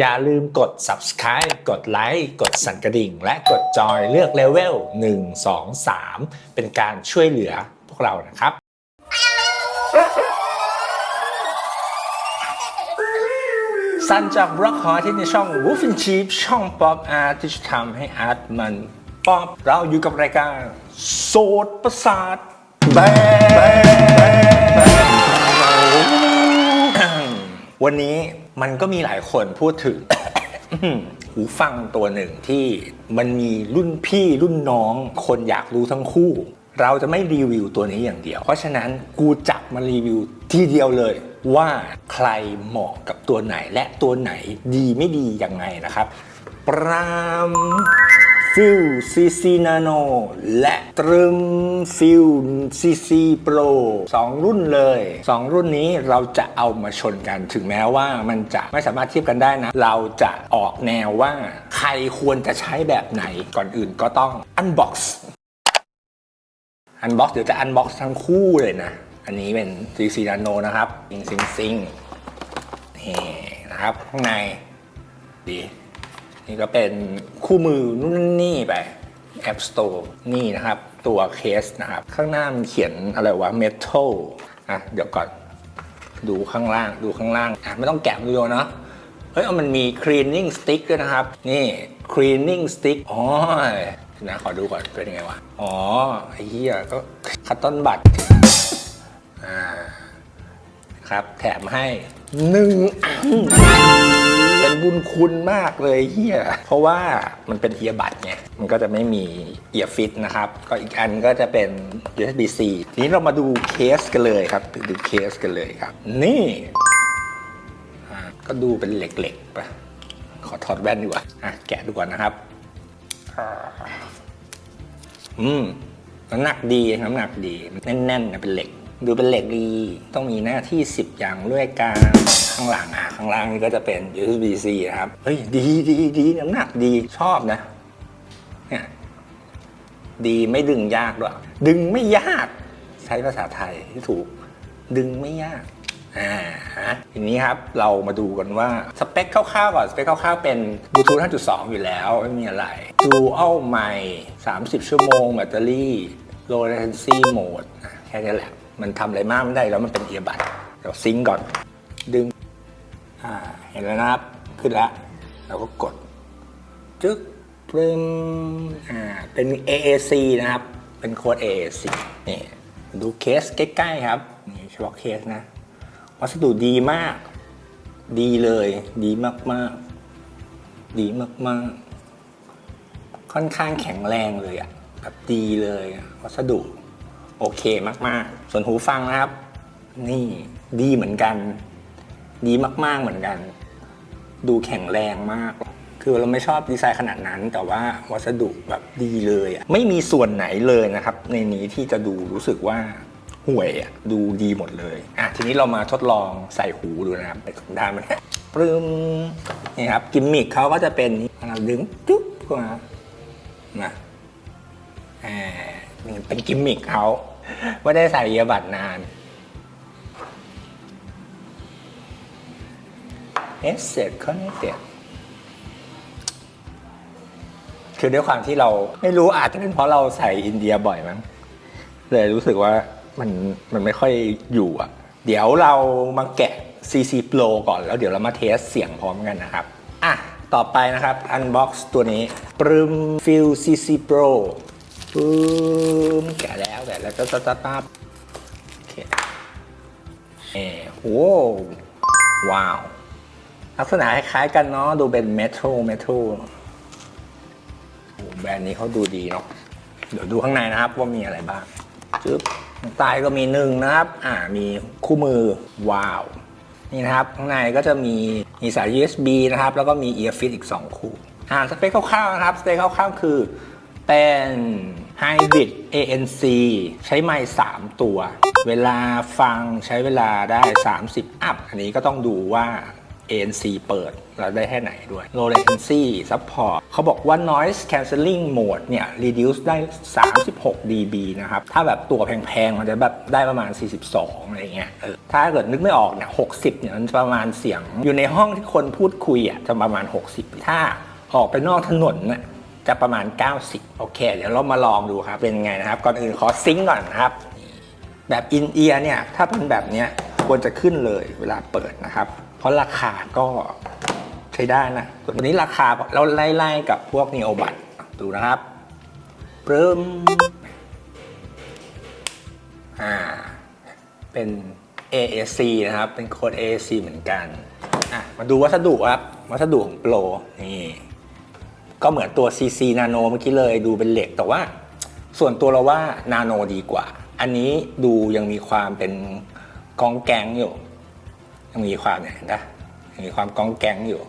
อย่าลืมกด subscribe กดไลค์กดสั่นกระดิ่ง และกดจอยเลือกเลเวล1 2 3 เป็นการช่วยเหลือพวกเรานะครับสันจากบล็อกฮอที่ในช่อง w o o f and Cheap ช่องป๊อปอาร์ตที่จะทำให้อาร์ตมันป๊อปเราอยู่กับรายการ โสดประสาทแบ วันนี้มันก็มีหลายคนพูดถึง หูฟังตัวหนึ่งที่มันมีรุ่นพี่รุ่นน้อง คนอยากรู้ทั้งคู่ เราจะไม่รีวิวตัวนี้อย่างเดียว เพราะฉะนั้นกูจับมารีวิวทีเดียวเลยว่าใครเหมาะกับตัวไหนและตัวไหนดีไม่ดียังไงนะครับ ปราม ฟิลซีซีนาโนและตรึมฟิลซีซีโปรสองรุ่นเลย 2 รุ่นนี้เราจะเอามาชนกันถึงแม้ว่ามันจะไม่สามารถเทียบกันได้นะ เราจะออกแนวว่าใครควรจะใช้แบบไหนก่อนอื่นก็ต้อง unbox อันบ็อกซ์เดี๋ยวจะอันบ็อกซ์ทั้งคู่เลยนะ อันนี้เป็น CC Nano นะครับซิงซิงซิงนี่นะครับ ข้างในดี นี่ก็เป็นคู่มือนู่นนี่ไป App Store นี่นะครับ ตัวเคสนะครับ ข้างหน้ามันเขียนอะไรวะ Metal อะเดี๋ยวก่อน ดูข้างล่างดูข้างล่างอะไม่ต้องแกะดูเนาะเฮ้ยมันมี cleaning stick ด้วยนะครับ นี่ cleaning stick อ๋อนะขอดูก่อนเป็นยังไงวะ อ๋อไอ้เหี้ยก็คัตตอนบัตรอ่า ครับ แถมให้หนึ่งอันเป็นบุญคุณมากเลยเฮียเพราะว่ามันเป็นเอียบัตไงมันก็จะไม่มีเอียฟิตนะครับ ก็อีกอันก็จะเป็น USB-C ทีนี้เรามาดูเคสกันเลยครับดูเคสกันเลยครับ นี่ก็ดูเป็นเหล็กๆไปขอถอดแว่นดีกว่าอะแกะดูก่อนนะครับอืมน้ำหนักดีน้ำหนักดี แน่นๆนะเป็นเหล็ก ดูเป็นเหล็กดี ต้องมีหน้าที่ 10 อย่างด้วยกันข้างหลังอะข้างล่างนี่ก็จะเป็น USB-C นะครับ เฮ้ย ดีดีดีน้ำหนักดีชอบนะเนี่ยดีไม่ดึงยากด้วย ดึงไม่ยาก ใช้ภาษาไทยที่ถูก ดึงไม่ยากอ่าทีนี้ครับเรามาดูกันว่า สเปคคร่าวๆก่อนสเปคคร่าวๆเป็นบลูทูธ5.2 อยู่แล้ว ไม่มีอะไร Dual mic 30 ชั่วโมง แบตเตอรี่ Low latency mode แค่นี้แหละ มันทำอะไรมากไม่ได้แล้วมันเป็นเอียบัดเดี๋ยวซิงก์ก่อน ดึงอ่าเห็นแล้วนะครับ ขึ้นแล้วเราก็กด จึ๊กปรึมอ่าเป็น AAC นะครับ เป็นโค้ด AAC นี่ดูเคสใกล้ๆครับนี่เฉพาะเคสนะ วัสดุดีมาก ดีเลย ดีมากๆ ดีมากๆ ค่อนข้างแข็งแรงเลยอะแบบดีเลยวัสดุ โอเคมาก ๆ ส่วนหูฟังนะครับ นี่ดีเหมือนกัน ดีมากๆเหมือนกัน ดูแข็งแรงมาก คือเราไม่ชอบดีไซน์ขนาดนั้น แต่ว่าวัสดุแบบดีเลยอะไม่มีส่วนไหนเลยนะครับ ในนี้ที่จะดูรู้สึกว่าห่วยอะดูดีหมดเลยอะทีนี้เรามาทดลองใส่หูดูนะครับไปของด้านมันเนี่ยปรึมนี่ครับกิมมิคเขาก็จะเป็นเราดึงจุ๊บเข้ามานะอ่า นี่เป็นกิมมิคเขาไม่ได้ใส่เอียบัตรนาน Headset connected คือด้วยความที่เราไม่รู้อาจจะเป็นเพราะเราใส่อินเดียบ่อยมั้งเลยรู้สึกว่ามันมันไม่ค่อยอยู่อะ เดี๋ยวเรามาแกะ CC Pro ก่อนแล้วเดี๋ยวเรามาเทสเสียงพร้อมกันนะครับ อะ ต่อไปนะครับ Unbox ตัวนี้ปรึม Feel CC Pro ปึ้ มแกะแล้วแกะแล้วจะจะตาโอเคเอ้โหว้าว ลักษณะคล้ายๆกันเนาะดูเป็นเมทัลเมทัลแบรนด์นี้เขาดูดีเนาะเดี๋ยวดูข้างในนะครับว่ามีอะไรบ้างจึ๊บข้างใต้ก็มีหนึ่งนะครับ อ่ามีคู่มือว้าว นี่นะครับข้างในก็จะมีมีสาย USB นะครับ แล้วก็มี earfit อีก 2 คู่อ่าสเปคคร่าวๆนะครับสเปคคร่าวๆคือเป็น Hybrid ANC ใช้ไมค์3ตัว เวลาฟังใช้เวลาได้ 30 อัพ อันนี้ก็ต้องดูว่า ANC เปิดเราได้แค่ไหนด้วย low latency support เขาบอกว่า noise cancelling mode เนี่ย reduce ได้ 36 dB นะครับ ถ้าแบบตัวแพงๆ มันจะแบบได้ประมาณ 42 อะไรเงี้ยเออถ้าเกิดนึกไม่ออกเนี่ย 60 เนี่ย มันจะประมาณเสียง อยู่ในห้องที่คนพูดคุยอะจะประมาณ 60 ถ้าออกไปนอกถนนน่ะ จะประมาณ 90 โอเค เดี๋ยวเรามาลองดูครับ เป็นไงนะครับ ก่อนอื่นขอซิงก์ก่อนนะครับ แบบอินเอียร์เนี่ย ถ้าเป็นแบบเนี้ยควรจะขึ้นเลยเวลาเปิดนะครับ เพราะราคาก็ใช้ได้นะวนตัวนี้ราคาเราไล่ๆกับพวกนีโอบัตดูนะครับปรึมอ่า เป็น AAC นะครับ เป็นโค้ด AAC เหมือนกัน อะ มาดูวัสดุครับ วัสดุของโปร นี่ ก็เหมือนตัว CC Nano เมื่อกี้เลยดูเป็นเหล็กแต่ว่า ส่วนตัวเราว่า Nano ดีกว่า อันนี้ดูยังมีความเป็นกองแกงอยู่ ยังมีความเนี่ยเห็นะยังมีความกองแกงอยู่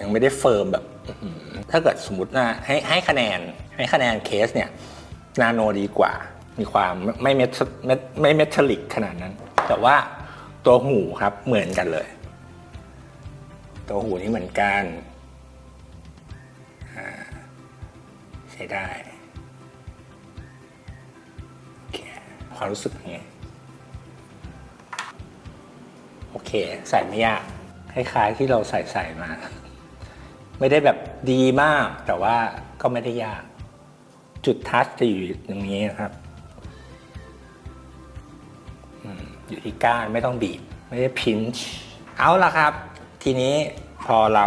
ยังไม่ได้เฟิร์มแบบถ้าเกิดสมมตินะให้ให้คะแนนให้คะแนนเคสเนี่ยนาโนดีกว่า มีความไม่เมทไม่ไม่เมทัลลิกขนาดนั้น แต่ว่าตัวหูครับเหมือนกันเลย ตัวหูนี่เหมือนกัน ใช้ได้ความรู้สึกเป็นไงโอเค ใส่ไม่ยาก คล้ายๆที่เราใส่ใส่มา ไม่ได้แบบดีมากแต่ว่าก็ไม่ได้ยาก จุดทัชจะอยู่ตรงนี้นะครับอืมอยู่ที่ก้านไม่ต้องบีบ ไม่ได้พินช์เอาละครับ ทีนี้พอเรา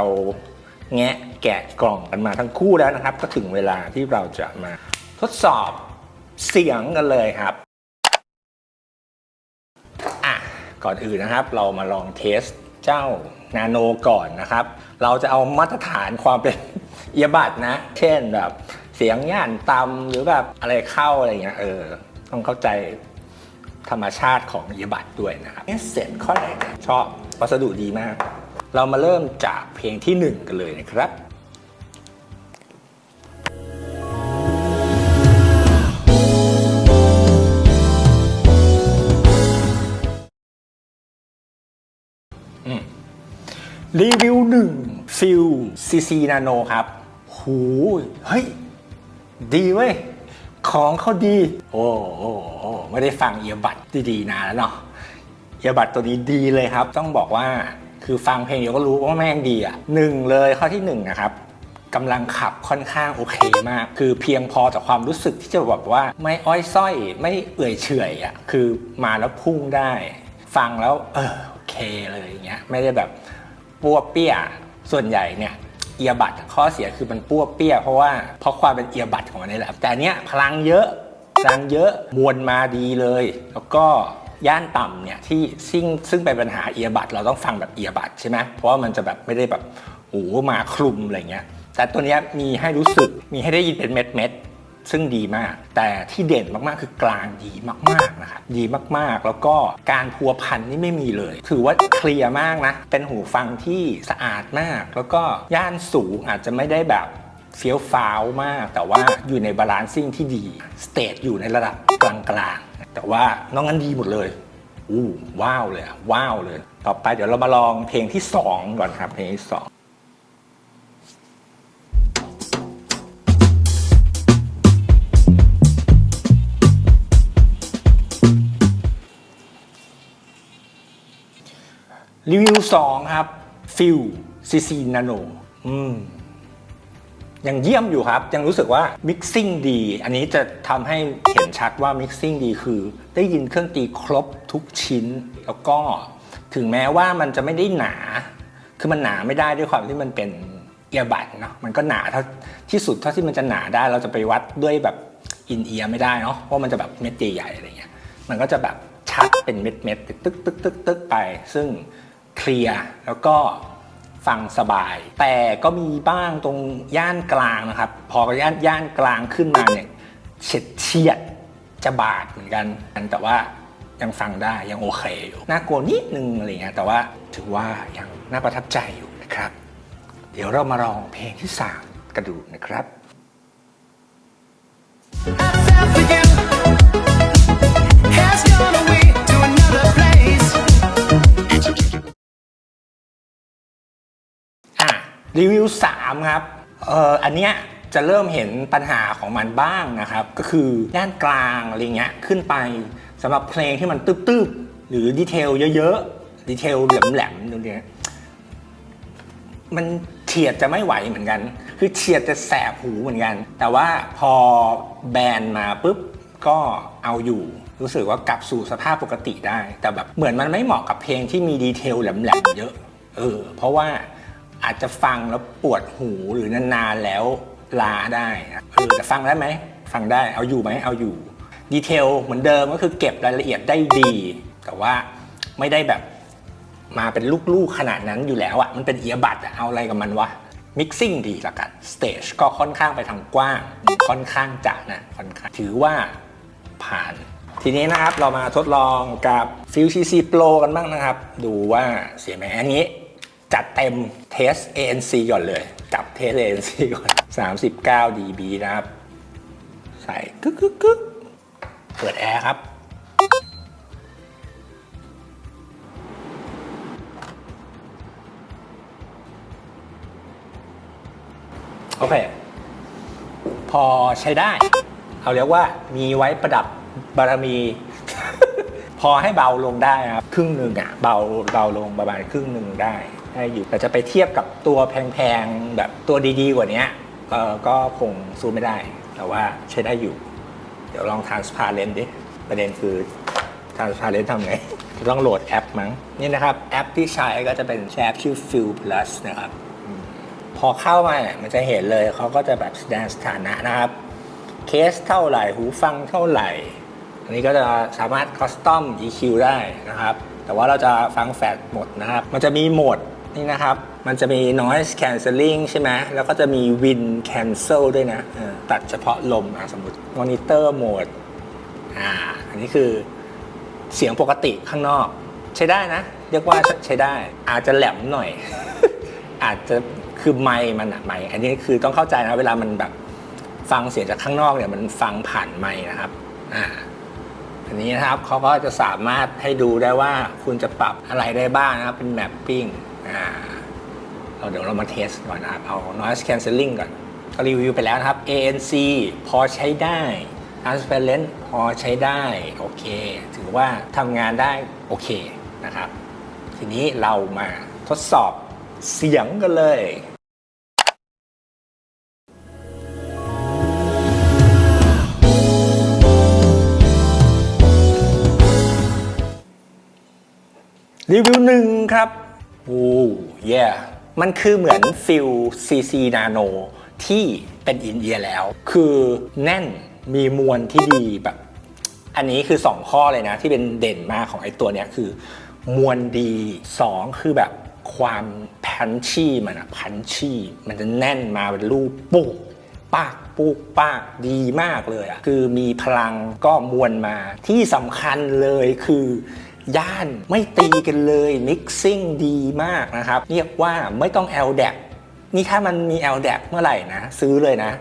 แงะแกะกล่องกันมาทั้งคู่แล้วนะครับ ก็ถึงเวลาที่เราจะมาทดสอบเสียงกันเลยครับอะก่อนอื่นนะครับ เรามาลองเทสเจ้านาโนก่อนนะครับ เราจะเอามาตรฐานความเป็นเอียบัตนะ เช่นแบบเสียงย่านต่ำหรือแบบอะไรเข้าอะไรเงี้ยเออ ต้องเข้าใจธรรมชาติของเอียบัตด้วยนะครับเนี่ยเสร็จข้อไหนชอบวัสดุดีมาก เรามาเริ่มจากเพลงที่หนึ่งกันเลยนะครับรีวิวหนึ่งฟิลซีซีนาโนครับ หู เฮ้ย ดีเว้ย ของเขาดี โอ้โอ้โอ้ไม่ได้ฟังเอียบัตดีๆนานแล้วเนาะเอียบัตตัวนี้ดีเลยครับ ต้องบอกว่า คือฟังเพลงเดียวก็รู้ว่าแม่งดีอะหนึ่งเลยข้อที่หนึ่งนะครับกำลังขับค่อนข้างโอเคมาก คือเพียงพอต่อความรู้สึกที่จะแบบว่าไม่อ้อยส้อย ไม่เอื่อยเฉยอะคือมาแล้วพุ่งได้ ฟังแล้วเออโอเคเลยอย่างเงี้ยไม่ได้แบบปัวเปี้ยส่วนใหญ่เนี่ยเอียบัตข้อเสียคือมันปัวเปี้ย เพราะว่าเพราะความเป็นเอียบัตของมันนี่แหละแต่อันเนี้ยพลังเยอะพลังเยอะมวลมาดีเลย แล้วก็ ย่านต่ำเนี่ยที่ซึ่งซึ่งเป็นปัญหาเอียบัตเราต้องฟังแบบเอียบัตใช่ไหมเพราะว่ามันจะแบบไม่ได้แบบโอ้มาคลุมอะไรเงี้ยแต่ตัวนี้มีให้รู้สึกมีให้ได้ยินเป็นเม็ดเม็ดๆซึ่งดีมาก แต่ที่เด่นมากๆคือกลางดีมากๆนะครับดีมากๆ แล้วก็การพัวพันนี่ไม่มีเลย ถือว่าเคลียร์มากนะ เป็นหูฟังที่สะอาดมาก แล้วก็ย่านสูงอาจจะไม่ได้แบบเฟี้ยวฟ้าวมาก แต่ว่าอยู่ในบาลานซิ่งที่ดี สเตทอยู่ในระดับกลางๆ แต่ว่านอกนั้นดีหมดเลยอู้ว้าวเลยว้าวเลย ต่อไปเดี๋ยวเรามาลองเพลงที่2ก่อนครับเพลงที่2รีวิว2ครับฟิลซีซีนาโนอืม ยังเยี่ยมอยู่ครับ ยังรู้สึกว่ามิกซิ่งดี อันนี้จะทำให้เห็นชัดว่ามิกซิ่งดีคือ ได้ยินเครื่องตีครบทุกชิ้น แล้วก็ถึงแม้ว่ามันจะไม่ได้หนา คือมันหนาไม่ได้ด้วยความที่มันเป็นเอียบัตเนาะมันก็หนาเท่าที่สุดเท่าที่มันจะหนาได้ เราจะไปวัดด้วยแบบอินเอียไม่ได้เนาะเพราะมันจะแบบเม็ดใหญ่ๆอะไรเงี้ยมันก็จะแบบชัดเป็นเม็ดเม็ดๆตึกตึกตึกตึกตึกไป ซึ่งเคลียร์แล้วก็ ฟังสบาย แต่ก็มีบ้างตรงย่านกลางนะครับ พอย่านย่านกลางขึ้นมาเนี่ยเฉียดเฉียดจะบาดเหมือนกัน แต่ว่ายังฟังได้ยังโอเคอยู่น่ากลัวนิดนึงอะไรเงี้ยแต่ว่าถือว่ายังน่าประทับใจอยู่นะครับ เดี๋ยวเรามาลองเพลงที่ 3 กันดูนะครับ รีวิว 3 ครับเอ่ออันเนี้ยจะเริ่มเห็นปัญหาของมันบ้างนะครับ ก็คือด้านกลางอะไรเงี้ยขึ้นไปสำหรับเพลงที่มันตึ๊บๆ หรือดีเทลเยอะๆ ดีเทลแหลมๆตรงเนี้ยมันเฉียดจะไม่ไหวเหมือนกัน คือเฉียดจะแสบหูเหมือนกัน แต่ว่าพอแบนมาปุ๊บก็เอาอยู่ รู้สึกว่ากลับสู่สภาพปกติได้ แต่แบบเหมือนมันไม่เหมาะกับเพลงที่มีดีเทลแหลมๆเยอะ เออ เพราะว่า อาจจะฟังแล้วปวดหูหรือนานๆแล้วลาได้นะเออแต่ฟังได้ไหม ฟังได้เอาอยู่ไหมเอาอยู่ ดีเทลเหมือนเดิมก็คือเก็บรายละเอียดได้ดี แต่ว่าไม่ได้แบบมาเป็นลูกๆขนาดนั้นอยู่แล้วอะ่ะมันเป็นเอียบัดเอาอะไรกับมันวะมิกซิ่งดีละกันสเตจก็ค่อนข้างไปทางกว้าง ค่อนข้างจะนะค่อนข้างถือว่าผ่าน ทีนี้นะครับเรามาทดลองกับ f u CC Pro กันบ้างนะครับ ดูว่าเสียไหมอันนี้ จัดเต็มเทส ANC ก่อนเลย จับเทส ANC ก่อน 39 dB นะครับ ใส่กึกกึกกึกเปิดแอร์ครับ โอเค พอใช้ได้ เอาเรียกว่ามีไว้ประดับบารมีพอให้เบาลงได้ครับ ครึ่งหนึ่งอะเบาเบาลงประมาณครึ่งหนึ่งได้ ได้อยู่แต่จะไปเทียบกับตัวแพงๆแบบตัวดีๆกว่านี้ก็คงสู้ไม่ได้ แต่ว่าใช้ได้อยู่ เดี๋ยวลอง transparent ดิ ประเด็นคือ transparent ทำไงจะต้องโหลดแอปมั้ง นี่นะครับ แอปที่ใช้ก็จะเป็นแอปชื่อ Fill Plus นะครับ พอเข้ามาเนี่ยมันจะเห็นเลยเขาก็จะแบบแสดงสถานะนะครับ เคสเท่าไหร่ หูฟังเท่าไหร่ อันนี้ก็จะสามารถคอสตอม EQ ได้นะครับ แต่ว่าเราจะฟังแฟดหมดนะครับ มันจะมีโหมด นี่นะครับ มันจะมี noise cancelling ใช่ไหมแล้วก็จะมี wind cancel ด้วยนะตัดเฉพาะลมสมมติ monitor mode อ่าอันนี้คือเสียงปกติข้างนอก ใช้ได้นะ เรียกว่าใช้ได้ อาจจะแหลมหน่อย อาจจะคือไมค์มันอะไมค์อันนี้คือต้องเข้าใจนะเวลามันแบบฟังเสียงจากข้างนอกเนี่ยมันฟังผ่านไมค์นะครับอ่าอันนี้นะครับเขาก็จะสามารถให้ดูได้ว่าคุณจะปรับอะไรได้บ้างนะครับเป็นแมปปิ้ง อ่าเอาเดี๋ยวเรามาเทสก่อนนะครับ เอา noise cancelling ก่อนก็รีวิวไปแล้วนะครับ ANC พอใช้ได้ transparent พอใช้ได้ โอเค ถือว่าทำงานได้โอเคนะครับ ทีนี้เรามาทดสอบเสียงกันเลยรีวิวหนึ่งครับ โอ้เย่มันคือเหมือนฟิล CC Nano ที่เป็นอินเอียแล้ว คือแน่นมีมวลที่ดีแบบ อันนี้คือ 2 ข้อเลยนะ ที่เป็นเด่นมากของไอ้ตัวเนี้ยคือ มวลดี 2 คือแบบความพันชี่มันอะพันชี่มันจะแน่นมาเป็นรูปปุ๊กปากปุกปากดีมากเลยอะคือมีพลังก็มวลมาที่สำคัญเลยคือ ย่านไม่ตีกันเลยมิกซิ่งดีมากนะครับ เรียกว่าไม่ต้อง l d a c นี่ถ้ามันมี l d a c เมื่อไหร่นะ ซื้อเลยนะ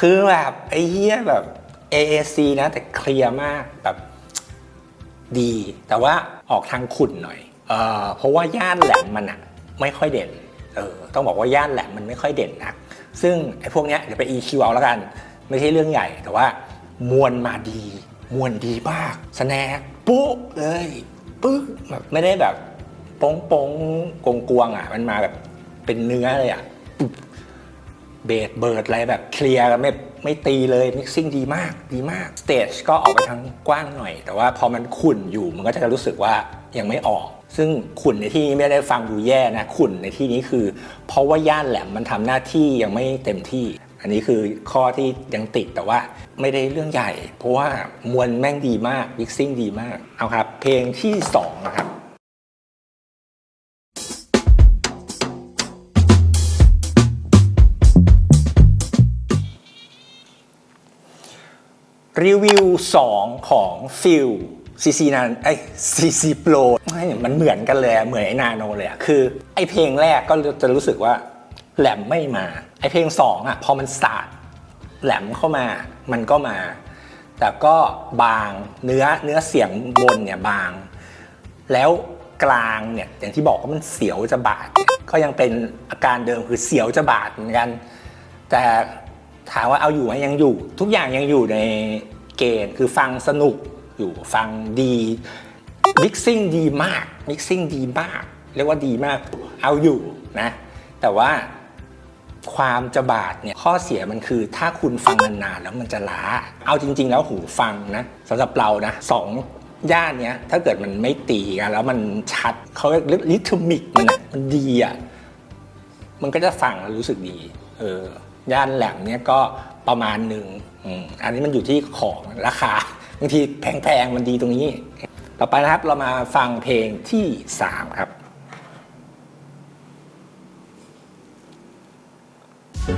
คือแบบไอ้เหี้ยแบบ AAC นะ แต่เคลียร์มากแบบดี แต่ว่าออกทางขุ่นหน่อยเออเพราะว่าย่านแหลมมันอะไม่ค่อยเด่นเออต้องบอกว่าย่านแหลมมันไม่ค่อยเด่นนักซึ่งไอ้พวกเนี้ยเดี๋ยวไป EQ เอาแล้วกัน ไม่ใช่เรื่องใหญ่แต่ว่ามวลมาดี มวลดีมากสแนกปุ๊บเลยปึ๊กแบบไม่ได้แบบโป้งป้งกงกวงๆอะ มันมาแบบเป็นเนื้อเลยอะเบสเบิร์ดอะไรแบบเคลียร์กันไม่ไม่ตีเลยมิกซิ่งดีมากดีมากสเตจก็ออกไปทางกว้างหน่อย แต่ว่าพอมันขุ่นอยู่มันก็จะรู้สึกว่ายังไม่ออก ซึ่งขุ่นในที่นี้ไม่ได้ฟังดูแย่นะขุ่นในที่นี้คือ เพราะว่าย่านแหลมมันทำหน้าที่ยังไม่เต็มที่ อันนี้คือข้อที่ยังติดแต่ว่าไม่ได้เรื่องใหญ่ เพราะว่ามวลแม่งดีมากมิกซิ่งดีมาก เอาครับ เพลงที่2นะครับรีวิว 2 ของฟิล CC นานไอ CC Pro ไม่มันเหมือนกันเลยเหมือนไอนาโนเลยคือ ไอเพลงแรกก็จะรู้สึกว่าแหลมไม่มา ไอเพลงสองอะพอมันสาดแหลมเข้ามามันก็มา แต่ก็บางเนื้อเนื้อเสียงบนเนี่ยบาง แล้วกลางเนี่ยอย่างที่บอกว่ามันเสียวจะบาด ก็ยังเป็นอาการเดิมคือเสียวจะบาดเหมือนกัน แต่ถามว่าเอาอยู่ไหมยังอยู่ ทุกอย่างยังอยู่ในเกณฑ์คือฟังสนุกอยู่ฟังดีมิกซิ่งดีมากมิกซิ่งดีมาก เรียกว่าดีมากเอาอยู่นะ แต่ว่า ความจะบาดเนี่ยข้อเสียมันคือถ้าคุณฟังนานๆแล้วมันจะล้า เอาจริง ๆ แล้วหูฟังนะสำหรับเรานะสองย่านเนี้ยถ้าเกิดมันไม่ตีกันแล้วมันชัดเขาเรียกลิทมิกมันอะมันดีอะมันก็จะฟังแล้วรู้สึกดีเออย่านแหลมเนี่ยก็ประมาณหนึ่งอืมอันนี้มันอยู่ที่ของราคาบางทีแพงๆมันดีตรงนี้ ต่อไปนะครับเรามาฟังเพลงที่ 3 ครับ อะ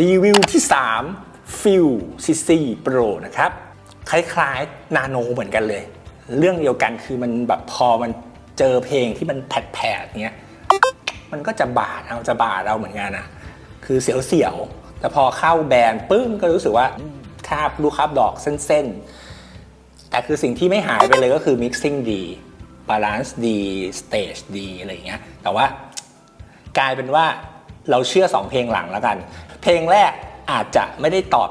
รีวิวที่ 3 f i l CC Pro นะครับ คล้ายๆ นาโนเหมือนกันเลย เรื่องเดียวกันคือมันแบบพอมันเจอเพลงที่มันแผดๆเงี้ย มันก็จะบาดเอาจะบาดเราเหมือนกันอะคือเสียวๆ แต่พอเข้าแบรนด์ปึ้งก็รู้สึกว่าคาบลูกคาบดอกเส้นๆ แต่คือสิ่งที่ไม่หายไปเลยก็คือ mixing ดี balance ดี stage ดีอะไรอย่างเงี้ยแต่ว่ากลายเป็นว่าเราเชื่อ 2 เพลงหลังแล้วกัน เพลงแรกอาจจะไม่ได้ตอบ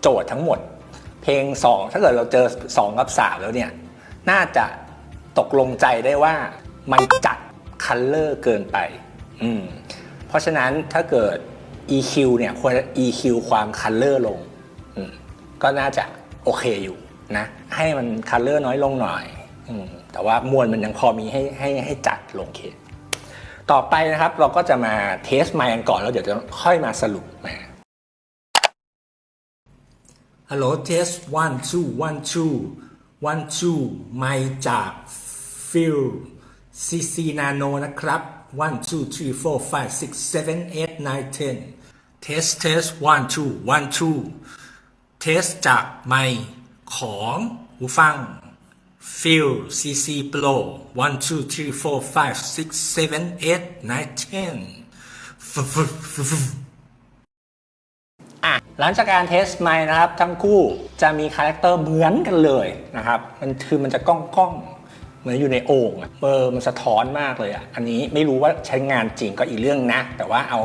โจทย์ทั้งหมด เพลง 2 ถ้าเกิดเราเจอ 2 กับ 3 แล้วเนี่ย น่าจะตกลงใจได้ว่ามันจัดคัลเลอร์เกินไป อืม เพราะฉะนั้นถ้าเกิด EQ เนี่ยควร EQ ความคัลเลอร์ลง ก็น่าจะโอเคอยู่นะ ให้มันคัลเลอร์น้อยลงหน่อยอแต่ว่ามวลมันยังพอมีให้ให้ให้จัดลงเคสต่อไปนะครับเราก็จะมาเทสไมค์กันก่อนแล้วเดี๋ยวจะค่อยมาสรุปนะฮัลโหลเทส one two one two one two ไมค์จากฟิลซีซีนาโนนะครับ one two three four five six seven eight nine ten test test one two one two เทสจากไมค์ของหูฟัง Feel CC Pro 1 2 3 4 5 6 7 8 9 10ฟึ๊บฟึ๊บฟึ๊บฟึ๊บอะหลังจากการเทสไมค์นะครับ ทั้งคู่จะมีคาแรคเตอร์เหมือนกันเลยนะครับ มันคือมันจะก้องก้องเหมือนอยู่ในโอ่งอะเออมันสะท้อนมากเลยอะ อันนี้ไม่รู้ว่าใช้งานจริงก็อีกเรื่องนะ แต่ว่าเอา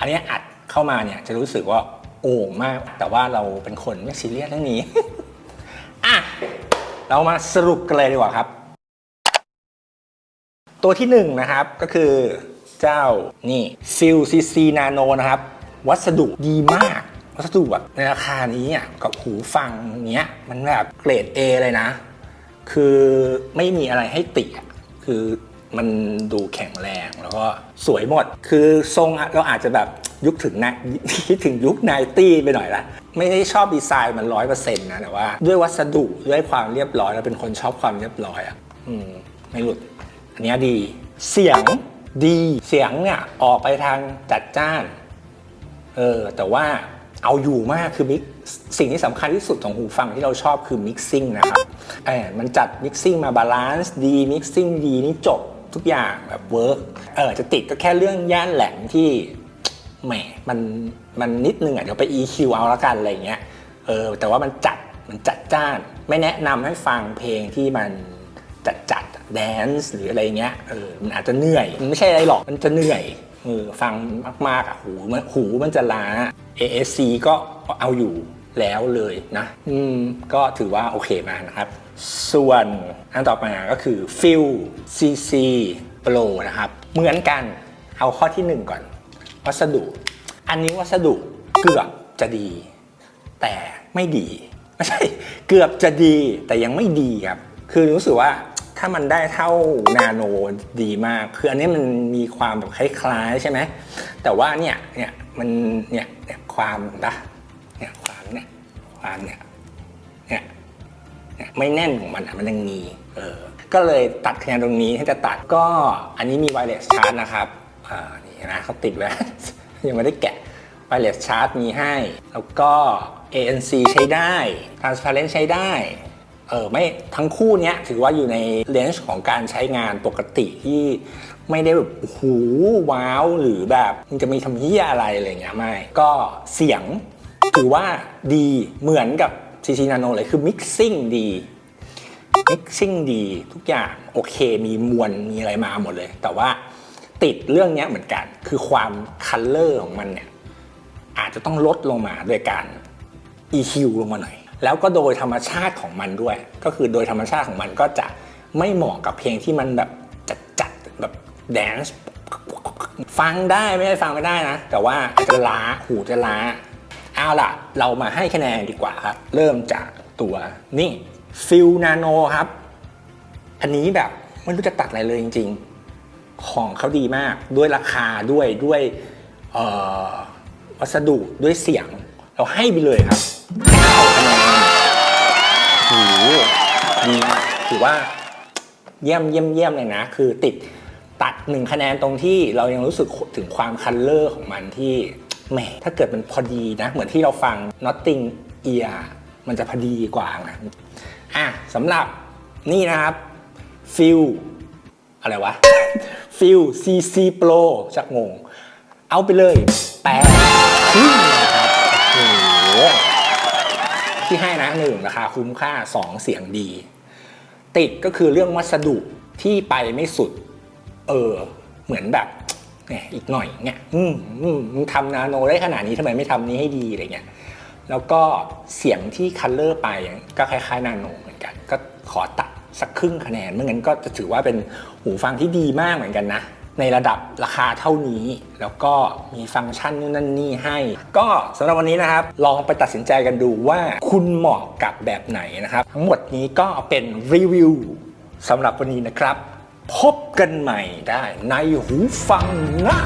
อันนี้อัด เข้ามาเนี่ยจะรู้สึกว่าโอ่งมาก แต่ว่าเราเป็นคนไม่ซีเรียสเรื่องนี้ อะ เรามาสรุปกันเลยดีกว่าครับ ตัวที่หนึ่งนะครับก็คือเจ้านี่ฟิลซีซีนาโนนะครับ วัสดุดีมาก วัสดุแบบในราคานี้อะกับหูฟังเนี้ย มันแบบเกรด A เลยนะ คือไม่มีอะไรให้ติอะคือ มันดูแข็งแรงแล้วก็สวยหมด คือทรงเราอาจจะแบบยุคถึงนะคิดถึงยุคไนตี้ไปหน่อยละไม่ได้ชอบดีไซน์มันร้อยเปอร์เซ็นต์นะแต่ว่า ด้วยวัสดุด้วยความเรียบร้อยเราเป็นคนชอบความเรียบร้อยอะอืมไม่หลุด อันนี้ดี เสียงดีเสียงเนี่ยออกไปทางจัดจ้านเออแต่ว่าเอาอยู่มากคือมิกสิ่งที่สำคัญที่สุดของหูฟังที่เราชอบคือมิกซิ่งนะครับเออมันจัดมิกซิ่งมาบาลานซ์ดีมิกซิ่งดีนี่จบ ทุกอย่างแบบเวิร์กเออจะติดก็แค่เรื่องย่านแหลมที่แหมมันมันนิดนึงอะเดี๋ยวไป EQ เอาละกันอะไรเงี้ยเออแต่ว่ามันจัดมันจัดจ้าน ไม่แนะนำให้ฟังเพลงที่มันจัดจัดแดนซ์หรืออะไรเงี้ยเออมันอาจจะเหนื่อย มันไม่ใช่อะไรหรอกมันจะเหนื่อยเออฟังมากๆอะหูมันหูมันจะล้า ASC ก็เอาอยู่แล้วเลยนะ อืมก็ถือว่าโอเคมากนะครับ ส่วนอันต่อมาก็คือ f i l CC Pro นะครับ เหมือนกันเอาข้อที่หนึ่งก่อน วัสดุ อันนี้วัสดุเกือบจะดี แต่ไม่ดี ไม่ใช่เกือบจะดีแต่ยังไม่ดีครับ คือรู้สึกว่าถ้ามันได้เท่านาโนดีมาก คืออันนี้มันมีความแบบคล้ายๆใช่ไหมแต่ว่าเนี่ยเนี่ยมันเนี่ยเนี่ยความนะเนี่ยความเนี่ยความเนี่ย ไม่แน่นของมันอะมันยังมีเออก็เลยตัดคะแนนตรงนี้ให้จะตัดก็อันนี้มีไวเลสชาร์จนะครับอ่านี่นะเขาติดไว้ ยังไม่ได้แกะ wireless charge มีให้ แล้วก็ ANC ใช้ได้ transparent ใช้ได้เออไม่ทั้งคู่เนี้ยถือว่าอยู่ในเลนส์ของการใช้งานปกติที่ไม่ได้แบบโอ้ว้าวหรือแบบมันจะมีทำเหี้ยอะไรอะไรเงี้ยไม่ ก็เสียงถือว่าดีเหมือนกับ CC Nano เลยคือ mixing ดี mixing ดีทุกอย่างโอเคมีมวลมีอะไรมาหมดเลย แต่ว่าติดเรื่องนี้เหมือนกัน คือความคัลเลอร์ของมันเนี่ยอาจจะต้องลดลงมาโดยการ EQ ลงมาหน่อย แล้วก็โดยธรรมชาติของมันด้วย ก็คือโดยธรรมชาติของมันก็จะไม่เหมาะกับเพลงที่มันแบบจัดๆแบบแดนซ์ฟังได้ไม่ได้ฟังไม่ได้นะ แต่ว่าจะล้าหูจะล้า เอาล่ะ เรามาให้คะแนนดีกว่าครับ เริ่มจากตัวนี่ฟิลนาโนครับ อันนี้แบบไม่รู้จะตัดอะไรเลยจริง ๆ ของเขาดีมากด้วยราคาด้วยด้วยวัสดุด้วยเสียง เราให้ไปเลยครับ9คะแนนโอ้โหดีมากถือว่าเยี่ยมเยี่ยมเยี่ยมเลยนะ คือติดตัดหนึ่งคะแนนตรงที่เรายังรู้สึกถึงความคัลเลอร์ของมันที่ แหมถ้าเกิดมันพอดีนะ เหมือนที่เราฟัง Notting Ear มันจะพอดีกว่านะอะสำหรับนี่นะครับ ฟิลอะไรวะ ฟิล CC Pro ชักงง เอาไปเลยแปดครึ่งนะครับโอ้โหที่ให้นะหนึ่งราคาคุ้มค่าสองเสียงดี ติดก็คือเรื่องวัสดุที่ไปไม่สุด เออ เหมือนแบบ เนี่ยอีกหน่อยเนี่ยอืมอืมมึงทำนาโนได้ขนาดนี้ทำไมไม่ทำนี้ให้ดีอะไรเงี้ยแล้วก็เสียงที่คัลเลอร์ไปก็คล้ายๆ นาโนเหมือนกัน ก็ขอตัดสักครึ่งคะแนนไม่งั้นก็จะถือว่าเป็นหูฟังที่ดีมากเหมือนกันนะ ในระดับราคาเท่านี้ แล้วก็มีฟังก์ชันนู่นนั่นนี่ให้ ก็สำหรับวันนี้นะครับ ลองไปตัดสินใจกันดูว่าคุณเหมาะกับแบบไหนนะครับ ทั้งหมดนี้ก็เป็นรีวิวสำหรับวันนี้นะครับ พบกันใหม่ได้ในหูฟังหน้า